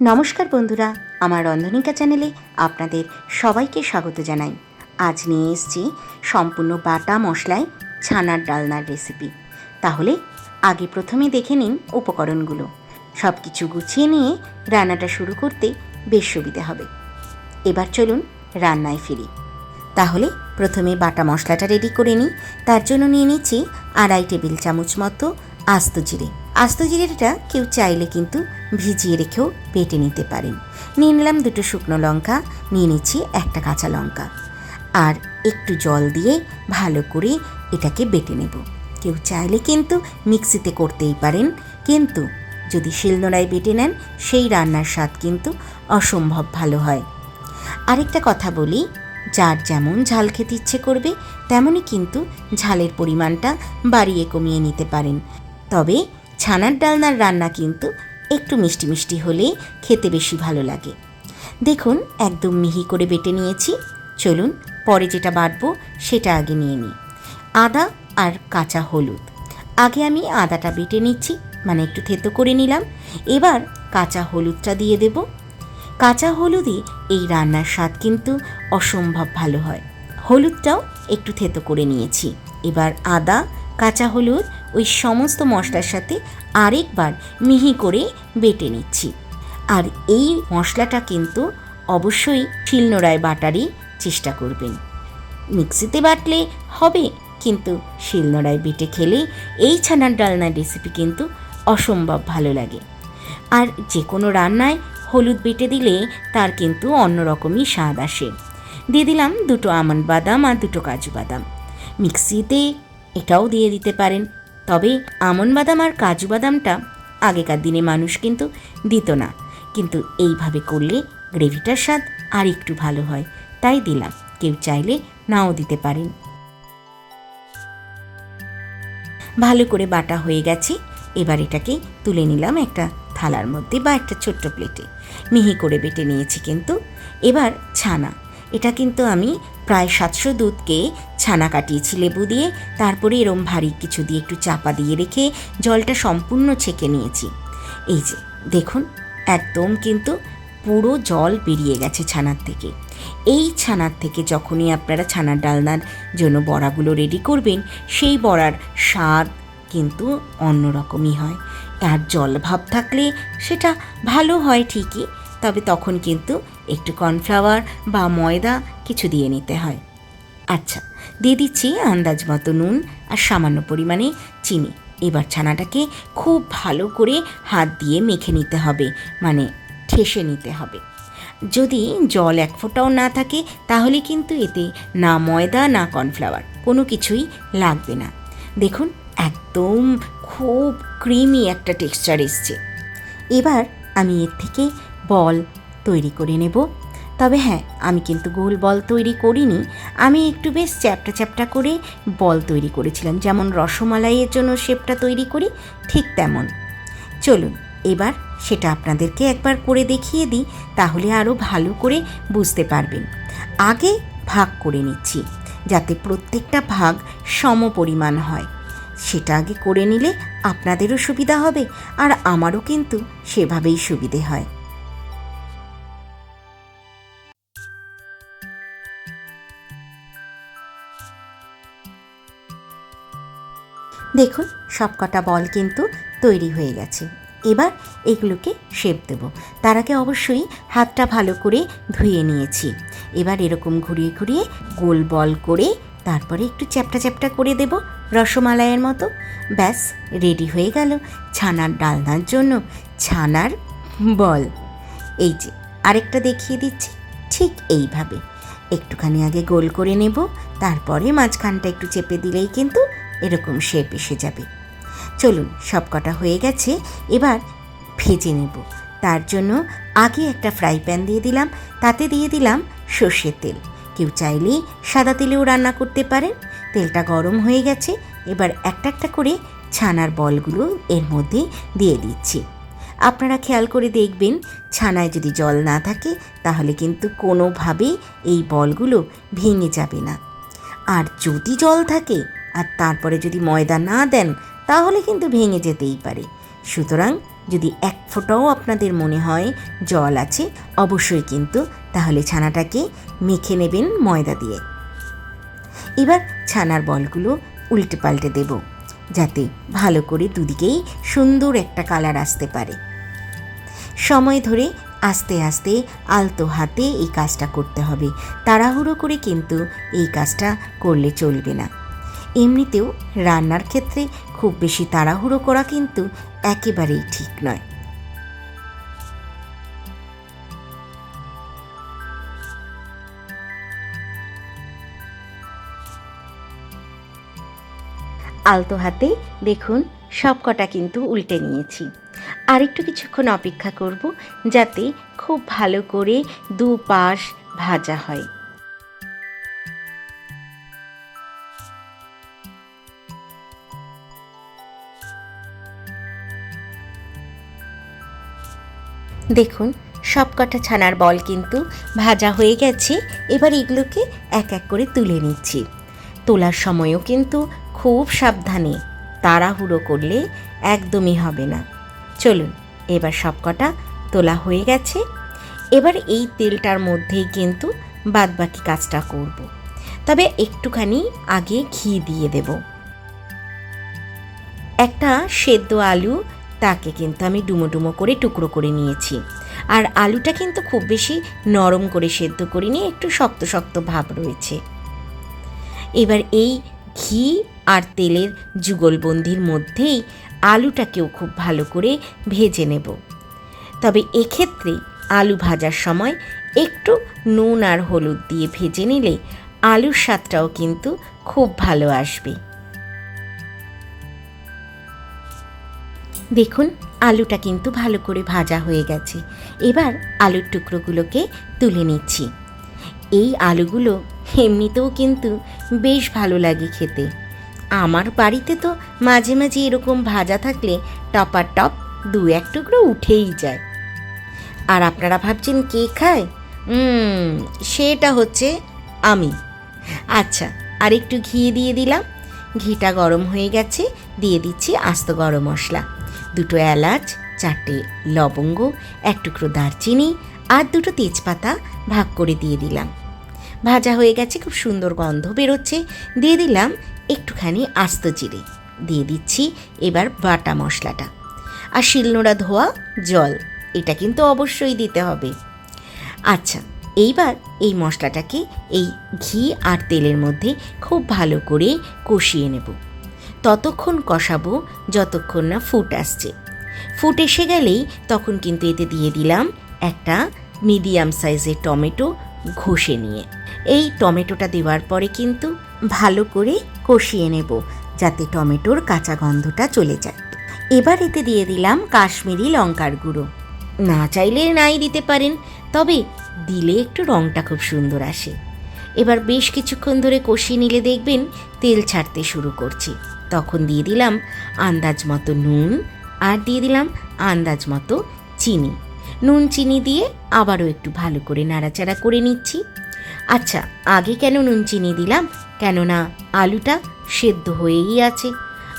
নমস্কার বন্ধুরা, আমার রন্ধনিকা চ্যানেলে আপনাদের সবাইকে স্বাগত জানাই। আজ নিয়ে এসছি সম্পূর্ণ বাটা মশলায় ছানার ডালনার রেসিপি তাহলে আগে প্রথমে দেখে নিন উপকরণগুলো। সব কিছু গুছিয়ে নিয়ে রান্নাটা শুরু করতে বেশ সুবিধে হবে। এবার চলুন রান্নায় ফিরি। তাহলে প্রথমে বাটা মশলাটা রেডি করে নিই। তার জন্য নিয়ে নিচ্ছি আড়াই টেবিল চামচ মতো আস্ত জিরে। আস্ত জিরেটা কেউ চাইলে কিন্তু ভিজিয়ে রেখেও বেটে নিতে পারেন। নিয়ে নিলাম দুটো শুকনো লঙ্কা, নিয়ে নিচ্ছি একটা কাঁচা লঙ্কা। আর একটু জল দিয়ে ভালো করে এটাকে বেটে নেব। কেউ চাইলে কিন্তু মিক্সিতে করতেই পারেন। কিন্তু যদি শিলনোড়ায় বেটে নেন, সেই রান্নার স্বাদ কিন্তু অসম্ভব ভালো হয়। আরেকটা কথা বলি, যার যেমন ঝাল খেতে ইচ্ছে করবে, তেমনই কিন্তু ঝালের পরিমাণটা বাড়িয়ে কমিয়ে নিতে পারেন। তবে ছানার ডালনার রান্না কিন্তু একটু মিষ্টি মিষ্টি হলেই খেতে বেশি ভালো লাগে। দেখুন, একদম মিহি করে বেটে নিয়েছি। চলুন, পরে যেটা বাটবো, সেটা আগে নিয়ে নিই। আদা আর কাঁচা হলুদ। আগে আমি আদাটা বেটে নিচ্ছি মানে একটু থেতো করে নিলাম। এবার কাঁচা হলুদটা দিয়ে দেব। কাঁচা হলুদই এই রান্নার স্বাদ কিন্তু অসম্ভব ভালো হয়। হলুদটাও একটু থেতো করে নিয়েছি। এবার আদা, কাঁচা হলুদ ওই সমস্ত মশলার সাথে আরেকবার মিহি করে বেটে নিচ্ছি। আর এই মশলাটা কিন্তু অবশ্যই শিলনোড়ায় বাটারই চেষ্টা করবেন। মিক্সিতে বাটলে হবে, কিন্তু শিলনোড়ায় বেটে খেলে এই ছানার ডালনার রেসিপি কিন্তু অসম্ভব ভালো লাগে। আর যে কোনো রান্নায় হলুদ বেটে দিলে তার কিন্তু অন্যরকমই স্বাদ আসে। দিয়ে দিলাম দুটো আমন্ড বাদাম আর দুটো কাজু বাদাম। মিক্সিতে এটাও দিয়ে দিতে পারেন। তবে আমন বাদাম আর কাজু বাদামটা আগেকার দিনে মানুষ কিন্তু দিত না। কিন্তু এইভাবে করলে গ্রেভিটার স্বাদ আর একটু ভালো হয়, তাই দিলাম। কেউ চাইলে নাও দিতে পারেন। ভালো করে বাটা হয়ে গেছে। এবার এটাকে তুলে নিলাম একটা থালার মধ্যে বা একটা ছোট্ট প্লেটে। মিহি করে বেটে নিয়েছি কিন্তু। এবার ছানা। এটা কিন্তু আমি প্রায় সাতশো দুধকে ছানা কাটিয়েছি লেবু দিয়ে। তারপরে এরম ভারী কিছু দিয়ে একটু চাপা দিয়ে রেখে জলটা সম্পূর্ণ ছেঁকে নিয়েছি। এই যে, দেখুন, একদম কিন্তু পুরো জল বেরিয়ে গেছে ছানার থেকে। এই ছানার থেকে যখনই আপনারা ছানার ডালনার জন্য বড়াগুলো রেডি করবেন, সেই বড়ার স্বাদ কিন্তু অন্যরকমই হয়। আর জল ভাব থাকলে সেটা ভালো হয় ঠিকই তবে তখন কিন্তু একটু কর্নফ্লাওয়ার বা ময়দা কিছু দিয়ে নিতে হয়। আচ্ছা দিয়ে দিচ্ছি আন্দাজ মতো নুন আর সামান্য পরিমাণে চিনি। এবার ছানাটাকে খুব ভালো করে হাত দিয়ে মেখে নিতে হবে মানে ঠেসে নিতে হবে। যদি জল এক ফোঁটাও না থাকে, তাহলে কিন্তু এতে না ময়দা, না কর্নফ্লাওয়ার, কোনো কিছুই লাগবে না। দেখুন, একদম খুব ক্রিমি একটা টেক্সচার এসছে। এবার আমি এর থেকে বল, তৈরি করে নেব। তবে হ্যাঁ আমি কিন্তু গোল বল তৈরি করিনি। আমি একটু বেশ চ্যাপটা চ্যাপটা করে বল তৈরি করেছিলাম। যেমন রসমালাইয়ের জন্য শেপটা তৈরি করি, ঠিক তেমন। চলুন, এবার সেটা আপনাদেরকে একবার করে দেখিয়ে দিই, তাহলে আরও ভালো করে বুঝতে পারবেন। আগে ভাগ করে নিচ্ছি, যাতে প্রত্যেকটা ভাগ সম পরিমাণ হয়। সেটা আগে করে নিলে আপনাদেরও সুবিধা হবে, আর আমারও কিন্তু সেভাবেই সুবিধে হয়। দেখুন, সবকটা বল কিন্তু তৈরি হয়ে গেছে। এবার এগুলোকে শেপ দেব। তার আগে অবশ্যই হাতটা ভালো করে ধুয়ে নিয়েছি। এবার এরকম ঘুরিয়ে ঘুরিয়ে গোল বল করে তারপরে একটু চ্যাপটা চ্যাপটা করে দেব রসমালাইয়ের মতো। ব্যাস, রেডি হয়ে গেল ছানার ডালনার জন্য ছানার বল। এই যে, আরেকটা দেখিয়ে দিচ্ছি, ঠিক এইভাবে। একটুখানি আগে গোল করে নেব, তারপরে মাঝখানটা একটু চেপে দিলেই কিন্তু এরকম শেপ এসে যাবে। চলুন সব কটা হয়ে গেছে, এবার ভেজে নেব। তার জন্য আগে একটা ফ্রাই প্যান দিয়ে দিলাম, তাতে দিয়ে দিলাম সর্ষের তেল। কেউ চাইলে সাদা তেলেও রান্না করতে পারেন। তেলটা গরম হয়ে গেছে, এবার একটা একটা করে ছানার বলগুলো এর মধ্যে দিয়ে দিচ্ছি। আপনারা খেয়াল করে দেখবেন, ছানায় যদি জল না থাকে, তাহলে কিন্তু কোনোভাবেই এই বলগুলো ভেঙে যাবে না। আর যদি জল থাকে আর তারপরে যদি ময়দা না দেন, তাহলে কিন্তু ভেঙে যেতেই পারে। সুতরাং যদি এক ফোঁটাও আপনাদের মনে হয় জল আছে, অবশ্যই কিন্তু তাহলে ছানাটাকে মেখে নেবেন ময়দা দিয়ে। এবার ছানার বলগুলো উল্টে পাল্টে দেব, যাতে ভালো করে দুদিকেই সুন্দর একটা কালার আসতে পারে। সময় ধরে আস্তে আস্তে আলতো হাতে এই কাজটা করতে হবে। তাড়াহুড়ো করে কিন্তু এই কাজটা করলে চলবে না। এমনিতেও রান্নার ক্ষেত্রে খুব বেশি তাড়াহুড়ো করা কিন্তু একেবারেই ঠিক নয়। আলতো হাতে দেখুন সব কটা কিন্তু উল্টে নিয়েছি। আর একটু কিছুক্ষণ অপেক্ষা করব যাতে খুব ভালো করে দুপাশ ভাজা হয়। দেখুন সব কটা ছানার বল কিন্তু ভাজা হয়ে গেছে, এবার এগুলোকে এক এক করে তুলে নিচ্ছি। তোলার সময়ও কিন্তু খুব সাবধানে, তাড়াহুড়ো করলে একদমই হবে না। চলুন, এবার সবকটা তোলা হয়ে গেছে। এবার এই তেলটার মধ্যেই কিন্তু বাদবাকি কাজটা করব। তবে একটুখানি আগে ঘি দিয়ে দেব। একটা সেদ্ধ আলু তাকে কিন্তু আমি ডুমো ডুমো করে টুকরো করে নিয়েছি। আর আলুটা কিন্তু খুব বেশি নরম করে সেদ্ধ করিনি একটু শক্ত শক্ত ভাব রয়েছে। এবার এই ঘি আর তেলের যুগলবন্দির মধ্যেই আলুটাকেও খুব ভালো করে ভেজে নেব। তবে এক্ষেত্রে আলু ভাজার সময় একটু নুন আর হলুদ দিয়ে ভেজে নিলে আলুর স্বাদটাও কিন্তু খুব ভালো আসবে। দেখুন, আলুটা কিন্তু ভালো করে ভাজা হয়ে গেছে। এবার আলুর টুকরোগুলোকে তুলে নিচ্ছি। এই আলুগুলো এমনিতেও কিন্তু বেশ ভালো লাগে খেতে। আমার বাড়িতে তো মাঝে মাঝে এরকম ভাজা থাকলে টপার টপ দু এক টুকরো উঠেই যায়। আর আপনারা ভাবছেন, কে খায়? সেটা হচ্ছে আমি। আচ্ছা আর একটু ঘি দিয়ে দিলাম। ঘিটা গরম হয়ে গেছে দিয়ে দিচ্ছি আস্ত গরম মশলা। দুটো এলাচ, চারটে লবঙ্গ, এক টুকরো দারচিনি আর দুটো তেজপাতা ভাগ করে দিয়ে দিলাম। ভাজা হয়ে গেছে, খুব সুন্দর গন্ধ বেরোচ্ছে। দিয়ে দিলাম একটুখানি আস্ত জিরে। দিয়ে দিচ্ছি এবার বাটা মশলাটা। আর শিলনোড়া ধোয়া জল, এটা কিন্তু অবশ্যই দিতে হবে। আচ্ছা এইবার এই মশলাটাকে এই ঘি আর তেলের মধ্যে খুব ভালো করে কষিয়ে নেব। ততক্ষণ কষাবো যতক্ষণ না ফুট আসছে। ফুট এসে গেলেই তখন কিন্তু এতে দিয়ে দিলাম একটা মিডিয়াম সাইজের টমেটো ঘষে নিয়ে। এই টমেটোটা দেওয়ার পরে কিন্তু ভালো করে কষিয়ে নেব যাতে টমেটোর কাঁচা গন্ধটা চলে যায়। এবার এতে দিয়ে দিলাম কাশ্মীরি লঙ্কার গুঁড়ো। না চাইলে নাই দিতে পারেন, তবে দিলে একটু রঙটা খুব সুন্দর আসে। এবার বেশ কিছুক্ষণ ধরে কষিয়ে নিলে দেখবেন তেল ছাড়তে শুরু করছে। তখন দিয়ে দিলাম আন্দাজ মতো নুন আর দিয়ে দিলাম আন্দাজ মতো চিনি। নুন, চিনি দিয়ে আবারও একটু ভালো করে নাড়াচাড়া করে নিচ্ছি। আচ্ছা আগে কেন নুন, চিনি দিলাম? কেননা আলুটা সেদ্ধ হয়েই আছে।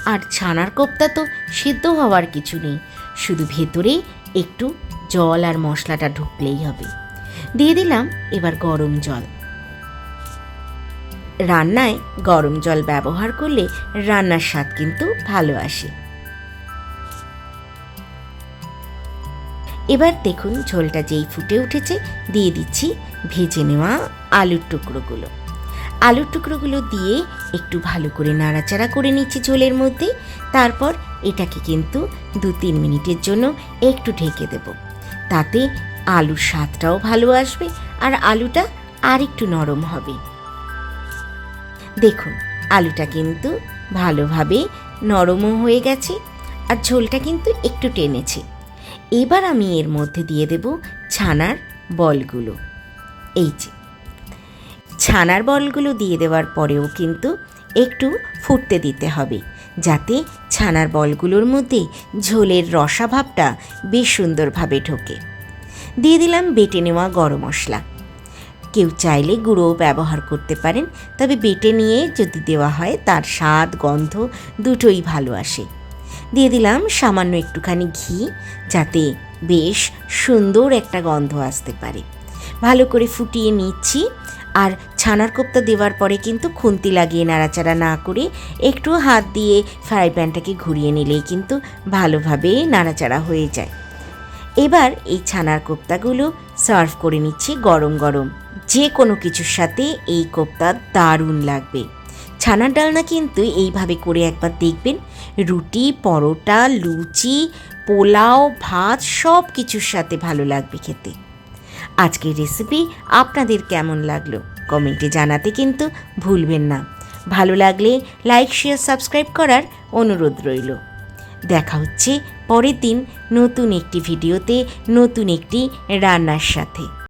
আর ছানার কোপ্তা তো সেদ্ধ হওয়ার কিছু নেই। শুধু ভেতরে একটু জল আর মশলাটা ঢুকলেই হবে। দিয়ে দিলাম এবার গরম জল। রান্নায় গরম জল ব্যবহার করলে রান্নার স্বাদ কিন্তু ভালো আসে। এবার দেখুন ঝোলটা যেই ফুটে উঠেছে, দিয়ে দিচ্ছি ভেজে নেওয়া আলুর টুকরোগুলো। আলুর টুকরোগুলো দিয়ে একটু ভালো করে নাড়াচাড়া করে নিচ্ছি ঝোলের মধ্যে। তারপর এটাকে কিন্তু দু তিন মিনিটের জন্য একটু ঢেকে দেব। তাতে আলুর স্বাদটাও ভালো আসবে আর আলুটা আর একটু নরম হবে। দেখুন, আলুটা কিন্তু ভালোভাবে নরমও হয়ে গেছে আর ঝোলটা কিন্তু একটু টেনেছে। এবার আমি এর মধ্যে দিয়ে দেব ছানার বলগুলো। এই যে, ছানার বলগুলো দিয়ে দেওয়ার পরেও কিন্তু একটু ফুটতে দিতে হবে যাতে ছানার বলগুলোর মধ্যে ঝোলের রসাভাবটা বেশ সুন্দরভাবে ঢোকে। দিয়ে দিলাম বেটে নেওয়া গরম মশলা। কেউ চাইলে গুঁড়োও ব্যবহার করতে পারেন, তবে বেটে নিয়ে যদি দেওয়া হয় তার স্বাদ, গন্ধ দুটোই ভালো আসে। দিয়ে দিলাম সামান্য একটুখানি ঘি, যাতে বেশ সুন্দর একটা গন্ধ আসতে পারে। ভালো করে ফুটিয়ে নিচ্ছি, আর ছানার কোপ্তা দেওয়ার পরে কিন্তু খুন্তি লাগিয়ে নাড়াচাড়া না করে একটু হাত দিয়ে ফ্রাই প্যানটাকে ঘুরিয়ে নিলেই কিন্তু ভালোভাবে নাড়াচাড়া হয়ে যায়। এবার এই ছানার কোপ্তাগুলো সার্ভ করে নিচ্ছি গরম গরম। যে কোনো কিছুর সাথে এই কোপ্তা দারুণ লাগবে। ছানার ডালনা কিন্তু এইভাবে করে একবার দেখবেন। রুটি, পরোটা, লুচি, পোলাও, ভাত সব কিছুর সাথে ভালো লাগবে খেতে। আজকের রেসিপি আপনাদের কেমন লাগল? কমেন্টে জানাতে কিন্তু ভুলবেন না। ভালো লাগলে লাইক শেয়ার সাবস্ক্রাইব করার অনুরোধ রইল। দেখা হচ্ছে পরের দিন নতুন একটি ভিডিওতে, নতুন একটি রান্নার সাথে।